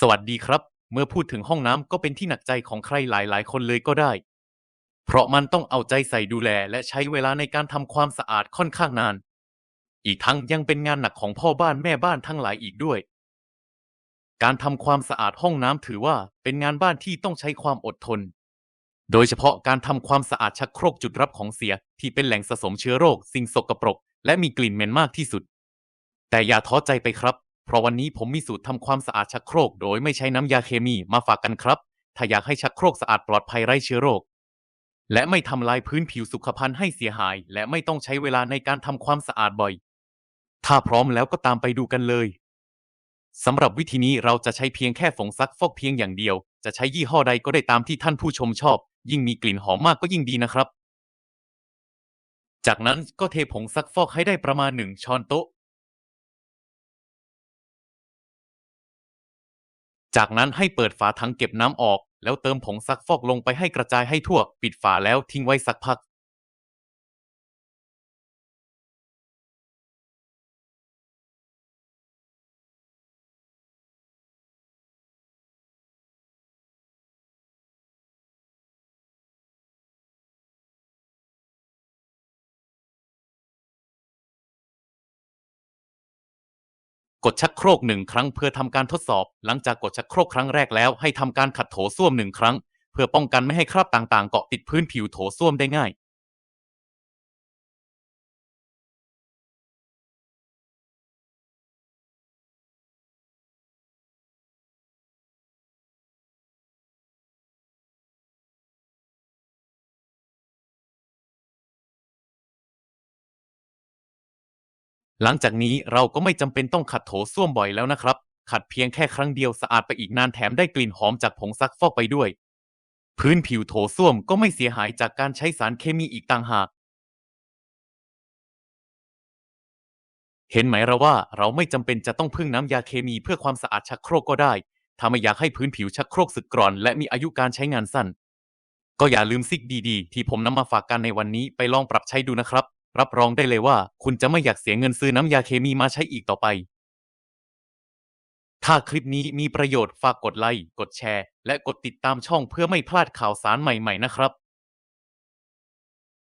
สวัสดีครับ เมื่อพูดถึงห้องน้ำก็เป็นที่หนักใจของใครหลาย ๆ คนเลยก็ได้ เพราะมันต้องเอาใจใส่ดูแลและใช้เวลาในการทำความสะอาดค่อนข้างนาน อีกทั้งยังเป็นงานหนักของพ่อบ้านแม่บ้านทั้งหลายอีกด้วย การทำความสะอาดห้องน้ำถือว่าเป็นงานบ้านที่ต้องใช้ความอดทน โดยเฉพาะการทำความสะอาดชักโครกจุดรับของเสียที่เป็นแหล่งสะสมเชื้อโรค สิ่งสกปรก และมีกลิ่นเหม็นมากที่สุด แต่อย่าท้อใจไปครับ เพราะวันนี้ผมมีสูตรทำความสะอาดชักโครกโดยไม่ใช้น้ำยาเคมีมาฝากกันครับ ถ้าอยากให้ชักโครกสะอาดปลอดภัยไร้เชื้อโรค และไม่ทำลายพื้นผิวสุขภัณฑ์ให้เสียหาย และไม่ต้องใช้เวลาในการทำความสะอาดบ่อย ถ้าพร้อมแล้วก็ตามไปดูกันเลยสำหรับวิธีนี้เราจะใช้เพียงแค่ฝงซักฟอกเพียงอย่างเดียว จะใช้ยี่ห้อใดก็ได้ตามที่ท่านผู้ชมชอบ ยิ่งมีกลิ่นหอมมากก็ยิ่งดีนะครับ จากนั้นก็เทผงซักฟอกให้ได้ประมาณหนึ่งช้อนโต๊ะ จากนั้นให้เปิดฝาถังเก็บน้ำออก แล้วเติมผงซักฟอกลงไปให้กระจายให้ทั่ว ปิดฝาแล้วทิ้งไว้สักพัก กดชักโครกหนึ่งครั้งเพื่อทำการทดสอบ หลังจากกดชักโครกครั้งแรกแล้วให้ทำการขัดโถส้วมหนึ่งครั้ง เพื่อป้องกันไม่ให้คราบต่างๆ เกาะติดพื้นผิวโถส้วมได้ง่าย หลังจากนี้เราก็ไม่จำเป็นต้องขัดโถส้วมบ่อยแล้วนะครับ ขัดเพียงแค่ครั้งเดียวสะอาดไปอีกนานแถมได้กลิ่นหอมจากผงซักฟอกไปด้วย พื้นผิวโถส้วมก็ไม่เสียหายจากการใช้สารเคมีอีกต่างหาก เห็นไหมเราว่าเราไม่จำเป็นจะต้องพึ่งน้ำยาเคมีเพื่อความสะอาดชักโครกก็ได้ ถ้าไม่อยากให้พื้นผิวชักโครกสึกกร่อน และมีอายุการใช้งานสั้น ก็อย่าลืมซิกดีๆ ที่ผมนำมาฝากกันในวันนี้ไปลองปรับใช้ดูนะครับ รับรองได้เลยว่าคุณจะไม่อยากเสียเงินซื้อน้ำยาเคมีมาใช้อีกต่อไป ถ้าคลิปนี้มีประโยชน์ฝากกดไลค์ กดแชร์ และกดติดตามช่องเพื่อไม่พลาดข่าวสารใหม่ๆนะครับ